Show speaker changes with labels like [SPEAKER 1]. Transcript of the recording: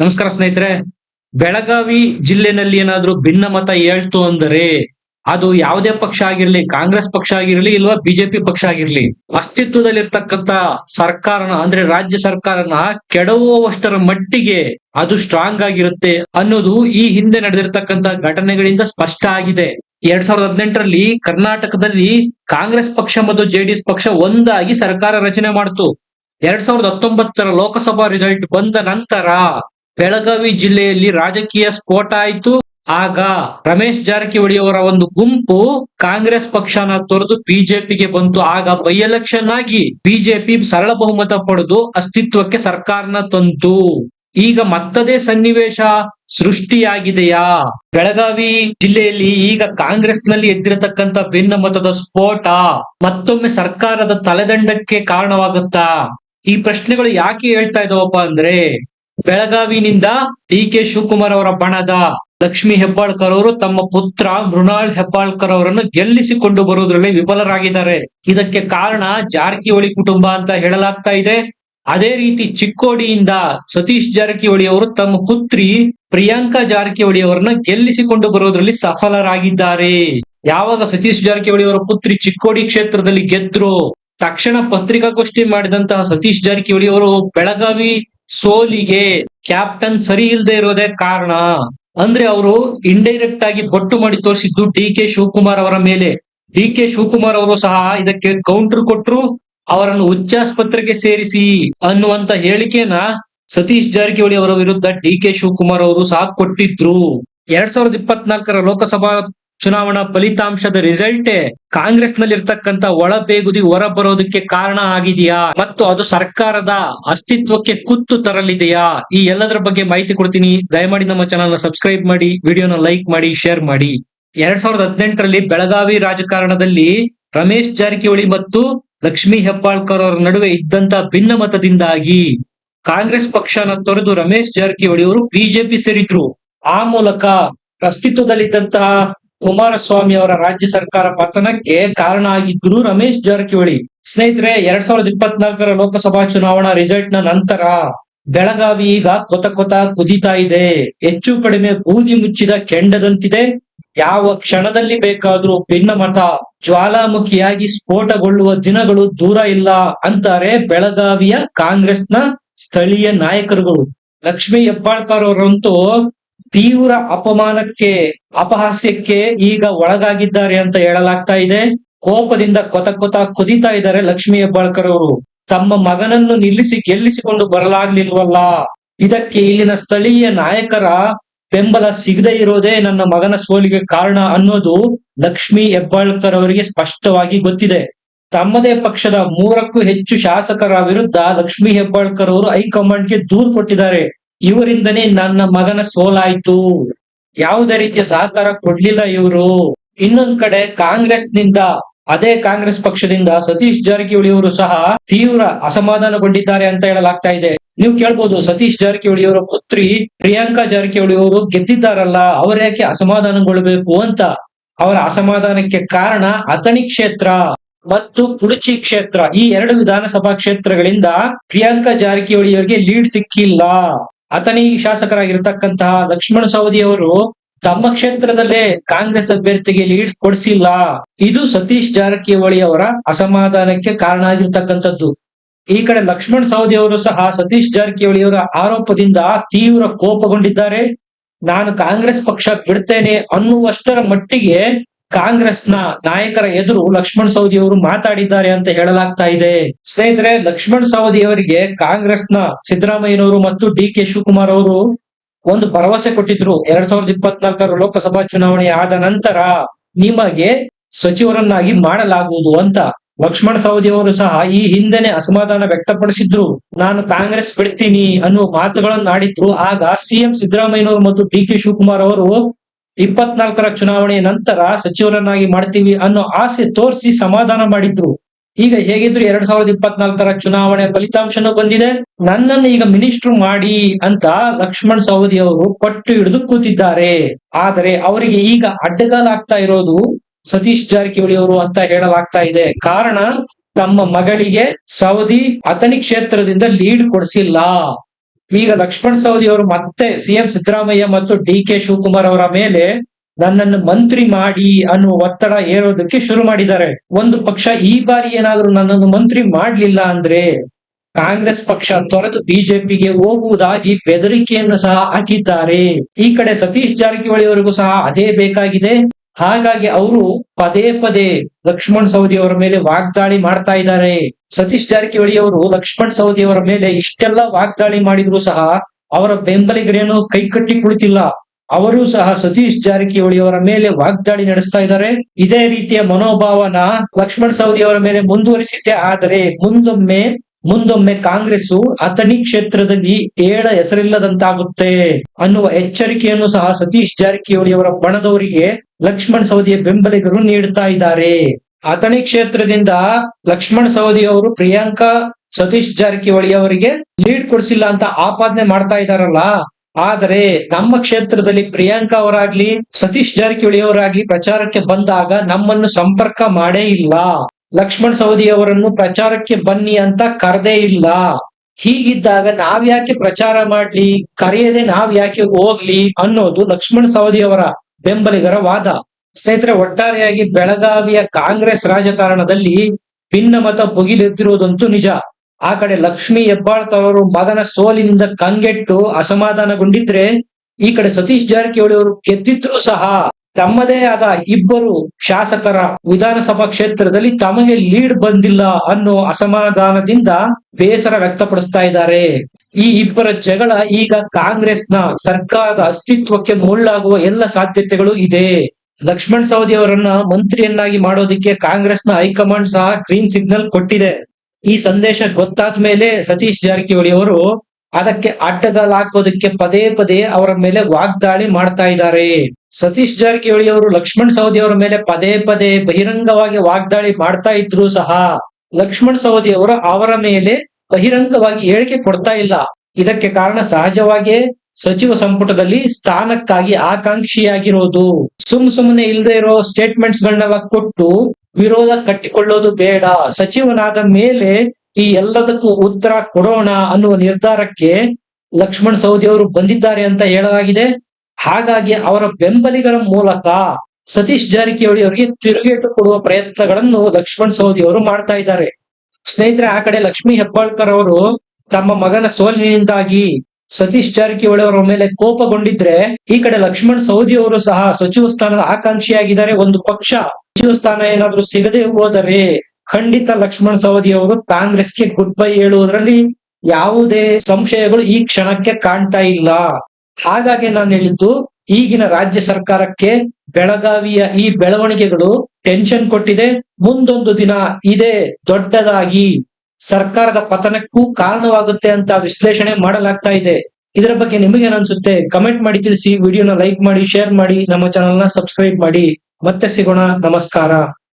[SPEAKER 1] ನಮಸ್ಕಾರ ಸ್ನೇಹಿತರೆ, ಬೆಳಗಾವಿ ಜಿಲ್ಲೆನಲ್ಲಿ ಏನಾದ್ರೂ ಭಿನ್ನಮತ ಹೇಳ್ತು ಅಂದರೆ ಅದು ಯಾವುದೇ ಪಕ್ಷ ಆಗಿರ್ಲಿ, ಕಾಂಗ್ರೆಸ್ ಪಕ್ಷ ಆಗಿರ್ಲಿ ಇಲ್ವಾ ಬಿಜೆಪಿ ಪಕ್ಷ ಆಗಿರ್ಲಿ ಅಸ್ತಿತ್ವದಲ್ಲಿರ್ತಕ್ಕಂತ ಸರ್ಕಾರನ ಅಂದ್ರೆ ರಾಜ್ಯ ಸರ್ಕಾರನ ಕೆಡವುವಷ್ಟರ ಮಟ್ಟಿಗೆ ಅದು ಸ್ಟ್ರಾಂಗ್ ಆಗಿರುತ್ತೆ ಅನ್ನೋದು ಈ ಹಿಂದೆ ನಡೆದಿರ್ತಕ್ಕಂತ ಘಟನೆಗಳಿಂದ ಸ್ಪಷ್ಟ ಆಗಿದೆ. ಎರಡ್ ಸಾವಿರದ ಹದಿನೆಂಟರಲ್ಲಿ ಕರ್ನಾಟಕದಲ್ಲಿ ಕಾಂಗ್ರೆಸ್ ಪಕ್ಷ ಮತ್ತು ಜೆಡಿಎಸ್ ಪಕ್ಷ ಒಂದಾಗಿ ಸರ್ಕಾರ ರಚನೆ ಮಾಡ್ತು. ಎರಡ್ ಸಾವಿರದ ಹತ್ತೊಂಬತ್ತರ ಲೋಕಸಭಾ ರಿಸಲ್ಟ್ ಬಂದ ನಂತರ ಬೆಳಗಾವಿ ಜಿಲ್ಲೆಯಲ್ಲಿ ರಾಜಕೀಯ ಸ್ಫೋಟ ಆಯಿತು. ಆಗ ರಮೇಶ್ ಜಾರಕಿಹೊಳಿ ಅವರ ಒಂದು ಗುಂಪು ಕಾಂಗ್ರೆಸ್ ಪಕ್ಷನ ತೊರೆದು ಬಿಜೆಪಿಗೆ ಬಂತು. ಆಗ ಬೈ ಎಲೆಕ್ಷನ್ ಆಗಿ ಬಿಜೆಪಿ ಸರಳ ಬಹುಮತ ಪಡೆದು ಅಸ್ತಿತ್ವಕ್ಕೆ ಸರ್ಕಾರನ ತಂತು. ಈಗ ಮತ್ತದೇ ಸನ್ನಿವೇಶ ಸೃಷ್ಟಿಯಾಗಿದೆಯಾ? ಬೆಳಗಾವಿ ಜಿಲ್ಲೆಯಲ್ಲಿ ಈಗ ಕಾಂಗ್ರೆಸ್ನಲ್ಲಿ ಎದ್ದಿರತಕ್ಕಂತ ಭಿನ್ನಮತದ ಸ್ಫೋಟ ಮತ್ತೊಮ್ಮೆ ಸರ್ಕಾರದ ತಲೆದಂಡಕ್ಕೆ ಕಾರಣವಾಗುತ್ತಾ? ಈ ಪ್ರಶ್ನೆಗಳು ಯಾಕೆ ಹೇಳ್ತಾ ಇದಾವಪ್ಪ ಅಂದ್ರೆ ಬೆಳಗಾವಿನಿಂದ ಡಿ ಕೆ ಶಿವಕುಮಾರ್ ಅವರ ಬಣದ ಲಕ್ಷ್ಮಿ ಹೆಬ್ಬಾಳ್ಕರ್ ಅವರು ತಮ್ಮ ಪುತ್ರ ಮೃಣಾಳ್ ಹೆಬ್ಬಾಳ್ಕರ್ ಅವರನ್ನು ಗೆಲ್ಲಿಸಿಕೊಂಡು ಬರುವುದರಲ್ಲಿ ವಿಫಲರಾಗಿದ್ದಾರೆ. ಇದಕ್ಕೆ ಕಾರಣ ಜಾರಕಿಹೊಳಿ ಕುಟುಂಬ ಅಂತ ಹೇಳಲಾಗ್ತಾ ಇದೆ. ಅದೇ ರೀತಿ ಚಿಕ್ಕೋಡಿಯಿಂದ ಸತೀಶ್ ಜಾರಕಿಹೊಳಿ ಅವರು ತಮ್ಮ ಪುತ್ರಿ ಪ್ರಿಯಾಂಕಾ ಜಾರಕಿಹೊಳಿ ಅವರನ್ನ ಗೆಲ್ಲಿಸಿಕೊಂಡು ಬರೋದ್ರಲ್ಲಿ ಸಫಲರಾಗಿದ್ದಾರೆ. ಯಾವಾಗ ಸತೀಶ್ ಜಾರಕಿಹೊಳಿ ಅವರ ಪುತ್ರಿ ಚಿಕ್ಕೋಡಿ ಕ್ಷೇತ್ರದಲ್ಲಿ ಗೆದ್ರು, ತಕ್ಷಣ ಪತ್ರಿಕಾಗೋಷ್ಠಿ ಮಾಡಿದಂತಹ ಸತೀಶ್ ಜಾರಕಿಹೊಳಿ ಅವರು ಬೆಳಗಾವಿ ಸೋಲಿಗೆ ಕ್ಯಾಪ್ಟನ್ ಸರಿ ಇಲ್ಲದೆ ಇರೋದೇ ಕಾರಣ? ಅಂದ್ರೆ ಅವರು ಇಂಡೈರೆಕ್ಟ್ ಆಗಿ ಬೊಟ್ಟು ಮಾಡಿ ತೋರಿಸಿದ್ದು ಡಿ ಕೆ ಶಿವಕುಮಾರ್ ಅವರ ಮೇಲೆ. ಡಿ ಕೆ ಶಿವಕುಮಾರ್ ಅವರು ಸಹ ಇದಕ್ಕೆ ಕೌಂಟರ್ ಕೊಟ್ಟರು ಅವರನ್ನು ಉಚ್ಚಾಸ್ಪತ್ರೆಗೆ ಸೇರಿಸಿ ಅನ್ನುವಂತ ಹೇಳಿಕೆನ ಸತೀಶ್ ಜಾರಕಿಹೊಳಿ ಅವರ ವಿರುದ್ಧ ಡಿ ಕೆ ಶಿವಕುಮಾರ್ ಅವರು ಸಹ ಕೊಟ್ಟಿದ್ರು. ಎರಡ್ ಸಾವಿರದ ಇಪ್ಪತ್ನಾಲ್ಕರ ಲೋಕಸಭಾ ಚುನಾವಣಾ ಫಲಿತಾಂಶದ ರಿಸಲ್ಟೇ ಕಾಂಗ್ರೆಸ್ನಲ್ಲಿ ಒಳ ಬೇಗುದಿ ಹೊರ ಬರೋದಕ್ಕೆ ಕಾರಣ ಆಗಿದೆಯಾ? ಮತ್ತು ಅದು ಸರ್ಕಾರದ ಅಸ್ತಿತ್ವಕ್ಕೆ ಕುತ್ತು ತರಲಿದೆಯಾ? ಈ ಎಲ್ಲದರ ಬಗ್ಗೆ ಮಾಹಿತಿ ಕೊಡ್ತೀನಿ. ದಯಮಾಡಿ ನಮ್ಮ ಚಾನಲ್ನ ಸಬ್ಸ್ಕ್ರೈಬ್ ಮಾಡಿ ವಿಡಿಯೋನ ಲೈಕ್ ಮಾಡಿ ಶೇರ್ ಮಾಡಿ. ಎರಡ್ ಸಾವಿರದ ಹದಿನೆಂಟರಲ್ಲಿ ಬೆಳಗಾವಿ ರಾಜಕಾರಣದಲ್ಲಿ ರಮೇಶ್ ಜಾರಕಿಹೊಳಿ ಮತ್ತು ಲಕ್ಷ್ಮಿ ಹೆಬ್ಬಾಳ್ಕರ್ ಅವರ ನಡುವೆ ಇದ್ದಂತ ಭಿನ್ನಮತದಿಂದಾಗಿ ಕಾಂಗ್ರೆಸ್ ಪಕ್ಷನ ತೊರೆದು ರಮೇಶ್ ಜಾರಕಿಹೊಳಿ ಅವರು ಬಿಜೆಪಿ ಸೇರಿದ್ರು. ಆ ಮೂಲಕ ಅಸ್ತಿತ್ವದಲ್ಲಿದ್ದಂತಹ ಕುಮಾರಸ್ವಾಮಿ ಅವರ ರಾಜ್ಯ ಸರ್ಕಾರ ಪತನಕ್ಕೆ ಕಾರಣ ಆಗಿದ್ರು ರಮೇಶ್ ಜಾರಕಿಹೊಳಿ. ಸ್ನೇಹಿತರೆ, ಎರಡ್ ಸಾವಿರದ ಇಪ್ಪತ್ನಾಲ್ಕರ ಲೋಕಸಭಾ ಚುನಾವಣಾ ರಿಸಲ್ಟ್ನ ನಂತರ ಬೆಳಗಾವಿ ಈಗ ಕೊತ ಕೊತ ಕುದೀತಾ ಇದೆ. ಹೆಚ್ಚು ಕಡಿಮೆ ಬೂದಿ ಮುಚ್ಚಿದ ಕೆಂಡದಂತಿದೆ. ಯಾವ ಕ್ಷಣದಲ್ಲಿ ಬೇಕಾದ್ರೂ ಭಿನ್ನಮತ, ಜ್ವಾಲಾಮುಖಿಯಾಗಿ ಸ್ಫೋಟಗೊಳ್ಳುವ ದಿನಗಳು ದೂರ ಇಲ್ಲ ಅಂತಾರೆ ಬೆಳಗಾವಿಯ ಕಾಂಗ್ರೆಸ್ನ ಸ್ಥಳೀಯ ನಾಯಕರುಗಳು. ಲಕ್ಷ್ಮೀ ಹೆಬ್ಬಾಳ್ಕರ್ ಅವರಂತೂ ತೀವ್ರ ಅಪಮಾನಕ್ಕೆ, ಅಪಹಾಸ್ಯಕ್ಕೆ ಈಗ ಒಳಗಾಗಿದ್ದಾರೆ ಅಂತ ಹೇಳಲಾಗ್ತಾ ಇದೆ. ಕೋಪದಿಂದ ಕೊತ ಕೊತ ಕುದಿತಾ ಇದ್ದಾರೆ ಲಕ್ಷ್ಮೀ ಹೆಬ್ಬಾಳ್ಕರ್ ಅವರು. ತಮ್ಮ ಮಗನನ್ನು ನಿಲ್ಲಿಸಿ, ಗೆಲ್ಲಿಸಿಕೊಂಡು ಬರಲಾಗ್ಲಿಲ್ವಲ್ಲ? ಇದಕ್ಕೆ ಇಲ್ಲಿನ ಸ್ಥಳೀಯ ನಾಯಕರ ಬೆಂಬಲ ಸಿಗದೇ ಇರೋದೇ ನನ್ನ ಮಗನ ಸೋಲಿಗೆ ಕಾರಣ ಅನ್ನೋದು ಲಕ್ಷ್ಮೀ ಹೆಬ್ಬಾಳ್ಕರ್ ಅವರಿಗೆ ಸ್ಪಷ್ಟವಾಗಿ ಗೊತ್ತಿದೆ. ತಮ್ಮದೇ ಪಕ್ಷದ ಮೂರಕ್ಕೂ ಹೆಚ್ಚು ಶಾಸಕರ ವಿರುದ್ಧ ಲಕ್ಷ್ಮೀ ಹೆಬ್ಬಾಳ್ಕರ್ ಅವರು ಹೈಕಮಾಂಡ್ಗೆ ದೂರು ಕೊಟ್ಟಿದ್ದಾರೆ. ಇವರಿಂದನೇ ನನ್ನ ಮಗನ ಸೋಲಾಯ್ತು. ಯಾವುದೇ ರೀತಿಯ ಸಹಕಾರ ಕೊಡ್ಲಿಲ್ಲ ಇವರು. ಇನ್ನೊಂದ್ ಕಡೆ ಕಾಂಗ್ರೆಸ್ನಿಂದ ಅದೇ ಕಾಂಗ್ರೆಸ್ ಪಕ್ಷದಿಂದ ಸತೀಶ್ ಜಾರಕಿಹೊಳಿ ಅವರು ಸಹ ತೀವ್ರ ಅಸಮಾಧಾನಗೊಂಡಿದ್ದಾರೆ ಅಂತ ಹೇಳಲಾಗ್ತಾ ಇದೆ. ನೀವು ಕೇಳ್ಬೋದು, ಸತೀಶ್ ಜಾರಕಿಹೊಳಿ ಅವರ ಪುತ್ರಿ ಪ್ರಿಯಾಂಕಾ ಜಾರಕಿಹೊಳಿ ಅವರು ಗೆದ್ದಿದ್ದಾರಲ್ಲ ಅವರ್ಯಾಕೆ ಅಸಮಾಧಾನಗೊಳ್ಬೇಕು ಅಂತ? ಅವರ ಅಸಮಾಧಾನಕ್ಕೆ ಕಾರಣ ಅಥಣಿ ಕ್ಷೇತ್ರ ಮತ್ತು ಕುಡುಚಿ ಕ್ಷೇತ್ರ. ಈ ಎರಡು ವಿಧಾನಸಭಾ ಕ್ಷೇತ್ರಗಳಿಂದ ಪ್ರಿಯಾಂಕಾ ಜಾರಕಿಹೊಳಿ ಅವರಿಗೆ ಲೀಡ್ ಸಿಕ್ಕಿಲ್ಲ. ಅಥಣಿ ಶಾಸಕರಾಗಿರ್ತಕ್ಕಂತಹ ಲಕ್ಷ್ಮಣ ಸವದಿ ಅವರು ತಮ್ಮ ಕ್ಷೇತ್ರದಲ್ಲೇ ಕಾಂಗ್ರೆಸ್ ಅಭ್ಯರ್ಥಿಗೆ ಲೀಡ್ ಕೊಡಿಸಿಲ್ಲ. ಇದು ಸತೀಶ್ ಜಾರಕಿಹೊಳಿ ಅವರ ಅಸಮಾಧಾನಕ್ಕೆ ಕಾರಣ ಆಗಿರ್ತಕ್ಕಂಥದ್ದು. ಈ ಕಡೆ ಲಕ್ಷ್ಮಣ್ ಸವದಿ ಅವರು ಸಹ ಸತೀಶ್ ಜಾರಕಿಹೊಳಿ ಅವರ ಆರೋಪದಿಂದ ತೀವ್ರ ಕೋಪಗೊಂಡಿದ್ದಾರೆ. ನಾನು ಕಾಂಗ್ರೆಸ್ ಪಕ್ಷ ಬಿಡ್ತೇನೆ ಅನ್ನುವಷ್ಟರ ಮಟ್ಟಿಗೆ ಕಾಂಗ್ರೆಸ್ನ ನಾಯಕರ ಎದುರು ಲಕ್ಷ್ಮಣ್ ಸವದಿ ಅವರು ಮಾತಾಡಿದ್ದಾರೆ ಅಂತ ಹೇಳಲಾಗ್ತಾ ಇದೆ. ಸ್ನೇಹಿತರೆ, ಲಕ್ಷ್ಮಣ್ ಸವದಿ ಅವರಿಗೆ ಕಾಂಗ್ರೆಸ್ನ ಸಿದ್ದರಾಮಯ್ಯನವರು ಮತ್ತು ಡಿ ಕೆ ಶಿವಕುಮಾರ್ ಅವರು ಒಂದು ಭರವಸೆ ಕೊಟ್ಟಿದ್ರು. ಎರಡ್ ಸಾವಿರದ ಇಪ್ಪತ್ನಾಲ್ಕರ ಲೋಕಸಭಾ ಚುನಾವಣೆ ಆದ ನಂತರ ನಿಮಗೆ ಸಚಿವರನ್ನಾಗಿ ಮಾಡಲಾಗುವುದು ಅಂತ ಲಕ್ಷ್ಮಣ್ ಸವದಿ ಅವರು ಸಹ ಈ ಹಿಂದೆನೆ ಅಸಮಾಧಾನ ವ್ಯಕ್ತಪಡಿಸಿದ್ರು. ನಾನು ಕಾಂಗ್ರೆಸ್ ಬಿಡ್ತೀನಿ ಅನ್ನುವ ಮಾತುಗಳನ್ನು ಆಡಿದ್ರು ಆಗ ಸಿಎಂ ಸಿದ್ದರಾಮಯ್ಯನವರು ಮತ್ತು ಡಿ ಕೆ ಶಿವಕುಮಾರ್ ಅವರು ಇಪ್ಪತ್ನಾಲ್ಕರ ಚುನಾವಣೆಯ ನಂತರ ಸಚಿವರನ್ನಾಗಿ ಮಾಡ್ತೀವಿ ಅನ್ನೋ ಆಸೆ ತೋರಿಸಿ ಸಮಾಧಾನ ಮಾಡಿದ್ರು. ಈಗ ಹೇಗಿದ್ರು ಎರಡ್ ಸಾವಿರದ ಇಪ್ಪತ್ನಾಲ್ಕರ ಚುನಾವಣೆ ಫಲಿತಾಂಶನೂ ಬಂದಿದೆ. ನನ್ನನ್ನು ಈಗ ಮಿನಿಸ್ಟರ್ ಮಾಡಿ ಅಂತ ಲಕ್ಷ್ಮಣ್ ಸವದಿ ಅವರು ಪಟ್ಟು ಹಿಡಿದು ಕೂತಿದ್ದಾರೆ. ಆದರೆ ಅವರಿಗೆ ಈಗ ಅಡ್ಡಗಾಲಾಗ್ತಾ ಇರೋದು ಸತೀಶ್ ಜಾರಕಿಹೊಳಿ ಅವರು ಅಂತ ಹೇಳಲಾಗ್ತಾ ಇದೆ. ಕಾರಣ ತಮ್ಮ ಮಗಳಿಗೆ ಸವದಿ ಅಥಣಿ ಕ್ಷೇತ್ರದಿಂದ ಲೀಡ್ ಕೊಡಿಸಿಲ್ಲ. ಈಗ ಲಕ್ಷ್ಮಣ್ ಸವದಿ ಅವರು ಮತ್ತೆ ಸಿಎಂ ಸಿದ್ದರಾಮಯ್ಯ ಮತ್ತು ಡಿ ಕೆ ಶಿವಕುಮಾರ್ ಅವರ ಮೇಲೆ ನನ್ನನ್ನು ಮಂತ್ರಿ ಮಾಡಿ ಅನ್ನುವ ಒತ್ತಡ ಏರೋದಕ್ಕೆ ಶುರು ಮಾಡಿದ್ದಾರೆ. ಒಂದು ಪಕ್ಷ ಈ ಬಾರಿ ಏನಾದರೂ ನನ್ನನ್ನು ಮಂತ್ರಿ ಮಾಡ್ಲಿಲ್ಲ ಅಂದ್ರೆ ಕಾಂಗ್ರೆಸ್ ಪಕ್ಷ ತೊರೆದು ಬಿಜೆಪಿಗೆ ಹೋಗುವುದಾಗಿ ಬೆದರಿಕೆಯನ್ನು ಸಹ ಹಾಕಿದ್ದಾರೆ. ಈ ಕಡೆ ಸತೀಶ್ ಜಾರಕಿಹೊಳಿ ಅವರಿಗೂ ಸಹ ಅದೇ ಬೇಕಾಗಿದೆ. ಹಾಗಾಗಿ ಅವರು ಪದೇ ಪದೇ ಲಕ್ಷ್ಮಣ್ ಸವದಿ ಅವರ ಮೇಲೆ ವಾಗ್ದಾಳಿ ಮಾಡ್ತಾ ಇದ್ದಾರೆ. ಸತೀಶ್ ಜಾರಕಿಹೊಳಿ ಅವರು ಲಕ್ಷ್ಮಣ್ ಸವದಿ ಅವರ ಮೇಲೆ ಇಷ್ಟೆಲ್ಲ ವಾಗ್ದಾಳಿ ಮಾಡಿದ್ರು ಸಹ ಅವರ ಬೆಂಬಲಿಗರೇನು ಕೈಕಟ್ಟಿ ಕುಳಿತಿಲ್ಲ. ಅವರು ಸಹ ಸತೀಶ್ ಜಾರಕಿಹೊಳಿ ಅವರ ಮೇಲೆ ವಾಗ್ದಾಳಿ ನಡೆಸ್ತಾ ಇದ್ದಾರೆ. ಇದೇ ರೀತಿಯ ಮನೋಭಾವನ ಲಕ್ಷ್ಮಣ್ ಸವದಿ ಅವರ ಮೇಲೆ ಮುಂದುವರಿಸಿದ್ದೆ. ಆದರೆ ಮುಂದೊಮ್ಮೆ ಮುಂದೊಮ್ಮೆ ಕಾಂಗ್ರೆಸ್ ಅಥಣಿ ಕ್ಷೇತ್ರದಲ್ಲಿ ಏಳ ಹೆಸರಿಲ್ಲದಂತಾಗುತ್ತೆ ಅನ್ನುವ ಎಚ್ಚರಿಕೆಯನ್ನು ಸಹ ಸತೀಶ್ ಜಾರಕಿಹೊಳಿ ಅವರ ಬಣದವರಿಗೆ ಲಕ್ಷ್ಮಣ್ ಸವದಿಯ ಬೆಂಬಲಿಗರು ನೀಡುತ್ತಾ ಇದ್ದಾರೆ. ಅಥಣಿ ಕ್ಷೇತ್ರದಿಂದ ಲಕ್ಷ್ಮಣ್ ಸವದಿ ಅವರು ಪ್ರಿಯಾಂಕಾ ಸತೀಶ್ ಜಾರಕಿಹೊಳಿ ಅವರಿಗೆ ಲೀಡ್ ಕೊಡಿಸಿಲ್ಲ ಅಂತ ಆಪಾದನೆ ಮಾಡ್ತಾ ಇದಾರಲ್ಲ ಆದರೆ ನಮ್ಮ ಕ್ಷೇತ್ರದಲ್ಲಿ ಪ್ರಿಯಾಂಕಾ ಅವರಾಗ್ಲಿ, ಸತೀಶ್ ಜಾರಕಿಹೊಳಿ ಅವರಾಗ್ಲಿ ಪ್ರಚಾರಕ್ಕೆ ಬಂದಾಗ ನಮ್ಮನ್ನು ಸಂಪರ್ಕ ಮಾಡೇ ಇಲ್ಲ. ಲಕ್ಷ್ಮಣ್ ಸವದಿ ಅವರನ್ನು ಪ್ರಚಾರಕ್ಕೆ ಬನ್ನಿ ಅಂತ ಕರೆದೇ ಇಲ್ಲ. ಹೀಗಿದ್ದಾಗ ನಾವ್ ಯಾಕೆ ಪ್ರಚಾರ ಮಾಡ್ಲಿ? ಕರೆಯದೆ ನಾವ್ ಯಾಕೆ ಹೋಗ್ಲಿ ಅನ್ನೋದು ಲಕ್ಷ್ಮಣ್ ಸವದಿ ಅವರ ಬೆಂಬಲಿಗರ ವಾದ. ಸ್ನೇಹಿತರೆ, ಒಟ್ಟಾರೆಯಾಗಿ ಬೆಳಗಾವಿಯ ಕಾಂಗ್ರೆಸ್ ರಾಜಕಾರಣದಲ್ಲಿ ಭಿನ್ನಮತ ಭುಗಿಲೆದ್ದಿರುವುದಂತೂ ನಿಜ. ಆ ಕಡೆ ಲಕ್ಷ್ಮಿ ಹೆಬ್ಬಾಳ್ಕರ್ ಅವರು ಮಗನ ಸೋಲಿನಿಂದ ಕಂಗೆಟ್ಟು ಅಸಮಾಧಾನಗೊಂಡಿದ್ರೆ ಈ ಕಡೆ ಸತೀಶ್ ಜಾರಕಿಹೊಳಿ ಅವರು ಗೆದ್ದಿದ್ರು ಸಹ ತಮ್ಮದೇ ಆದ ಇಬ್ಬರು ಶಾಸಕರ ವಿಧಾನಸಭಾ ಕ್ಷೇತ್ರದಲ್ಲಿ ತಮಗೆ ಲೀಡ್ ಬಂದಿಲ್ಲ ಅನ್ನೋ ಅಸಮಾಧಾನದಿಂದ ಬೇಸರ ವ್ಯಕ್ತಪಡಿಸ್ತಾ ಇದ್ದಾರೆ. ಈ ಇಬ್ಬರ ಜಗಳ ಈಗ ಕಾಂಗ್ರೆಸ್ನ ಸರ್ಕಾರದ ಅಸ್ತಿತ್ವಕ್ಕೆ ಮುಳ್ಳಾಗುವ ಎಲ್ಲ ಸಾಧ್ಯತೆಗಳು ಇದೆ. ಲಕ್ಷ್ಮಣ್ ಸವದಿ ಅವರನ್ನ ಮಂತ್ರಿಯನ್ನಾಗಿ ಮಾಡೋದಿಕ್ಕೆ ಕಾಂಗ್ರೆಸ್ನ ಹೈಕಮಾಂಡ್ ಸಹ ಗ್ರೀನ್ ಸಿಗ್ನಲ್ ಕೊಟ್ಟಿದೆ. ಈ ಸಂದೇಶ ಗೊತ್ತಾದ ಮೇಲೆ ಸತೀಶ್ ಜಾರಕಿಹೊಳಿ ಅವರು ಅದಕ್ಕೆ ಅಡ್ಡಗಾಲ ಹಾಕೋದಕ್ಕೆ ಪದೇ ಪದೇ ಅವರ ಮೇಲೆ ವಾಗ್ದಾಳಿ ಮಾಡ್ತಾ ಇದ್ದಾರೆ. ಸತೀಶ್ ಜಾರಕಿಹೊಳಿ ಅವರು, ಲಕ್ಷ್ಮಣ್ ಸವದಿ ಅವರ ಮೇಲೆ ಪದೇ ಪದೇ ಬಹಿರಂಗವಾಗಿ ವಾಗ್ದಾಳಿ ಮಾಡ್ತಾ ಇದ್ರು ಸಹ ಲಕ್ಷ್ಮಣ್ ಸವದಿ ಅವರು ಅವರ ಮೇಲೆ ಬಹಿರಂಗವಾಗಿ ಹೇಳಿಕೆ ಕೊಡ್ತಾ ಇಲ್ಲ. ಇದಕ್ಕೆ ಕಾರಣ ಸಹಜವಾಗಿ ಸಚಿವ ಸಂಪುಟದಲ್ಲಿ ಸ್ಥಾನಕ್ಕಾಗಿ ಆಕಾಂಕ್ಷಿಯಾಗಿರೋದು. ಸುಮ್ ಸುಮ್ಮನೆ ಇಲ್ಲದೆ ಇರೋ ಸ್ಟೇಟ್ಮೆಂಟ್ಸ್ ಗಳನ್ನೆಲ್ಲ ಕೊಟ್ಟು ವಿರೋಧ ಕಟ್ಟಿಕೊಳ್ಳೋದು ಬೇಡ. ಸಚಿವನಾದ ಮೇಲೆ ಈ ಎಲ್ಲದಕ್ಕೂ ಉತ್ತರ ಕೊಡೋಣ ಅನ್ನುವ ನಿರ್ಧಾರಕ್ಕೆ ಲಕ್ಷ್ಮಣ್ ಸವದಿ ಅವರು ಬಂದಿದ್ದಾರೆ ಅಂತ ಹೇಳಲಾಗಿದೆ. ಹಾಗಾಗಿ ಅವರ ಬೆಂಬಲಿಗರ ಮೂಲಕ ಸತೀಶ್ ಜಾರಕಿಹೊಳಿ ಅವರಿಗೆ ತಿರುಗೇಟು ಕೊಡುವ ಪ್ರಯತ್ನಗಳನ್ನು ಲಕ್ಷ್ಮಣ್ ಸವದಿ ಅವರು ಮಾಡ್ತಾ ಇದ್ದಾರೆ. ಸ್ನೇಹಿತರೆ, ಆ ಕಡೆ ಲಕ್ಷ್ಮಿ ಹೆಬ್ಬಾಳ್ಕರ್ ಅವರು ತಮ್ಮ ಮಗನ ಸೋಲಿನಿಂದಾಗಿ ಸತೀಶ್ ಜಾರಕಿಹೊಳಿ ಅವರ ಮೇಲೆ ಕೋಪಗೊಂಡಿದ್ರೆ ಈ ಕಡೆ ಲಕ್ಷ್ಮಣ್ ಸವದಿ ಅವರು ಸಹ ಸಚಿವ ಸ್ಥಾನದ ಆಕಾಂಕ್ಷಿಯಾಗಿದ್ದಾರೆ. ಒಂದು ಪಕ್ಷ ಸಚಿವ ಸ್ಥಾನ ಏನಾದ್ರೂ ಸಿಗದೆ ಹೋದರೆ ಖಂಡಿತ ಲಕ್ಷ್ಮಣ್ ಸವದಿ ಅವರು ಕಾಂಗ್ರೆಸ್ಗೆ ಗುಡ್ ಬೈ ಹೇಳುವುದರಲ್ಲಿ ಯಾವುದೇ ಸಂಶಯಗಳು ಈ ಕ್ಷಣಕ್ಕೆ ಕಾಣ್ತಾ ಇಲ್ಲ. ಹಾಗಾಗಿ ನಾನು ಹೇಳಿದ್ದು, ಈಗಿನ ರಾಜ್ಯ ಸರ್ಕಾರಕ್ಕೆ ಬೆಳಗಾವಿಯ ಈ ಬೆಳವಣಿಗೆಗಳು ಟೆನ್ಷನ್ ಕೊಟ್ಟಿದೆ. ಮುಂದೊಂದು ದಿನ ಇದೇ ದೊಡ್ಡದಾಗಿ ಸರ್ಕಾರದ ಪತನಕ್ಕೂ ಕಾರಣವಾಗುತ್ತೆ ಅಂತ ವಿಶ್ಲೇಷಣೆ ಮಾಡಲಾಗ್ತಾ ಇದೆ. ಇದರ ಬಗ್ಗೆ ನಿಮಗೇನನ್ಸುತ್ತೆ ಕಮೆಂಟ್ ಮಾಡಿ ತಿಳಿಸಿ, ವಿಡಿಯೋನ ಲೈಕ್ ಮಾಡಿ, ಶೇರ್ ಮಾಡಿ, ನಮ್ಮ ಚಾನೆಲ್ನ ಸಬ್ಸ್ಕ್ರೈಬ್ ಮಾಡಿ. ಮತ್ತೆ ಸಿಗೋಣ. ನಮಸ್ಕಾರ.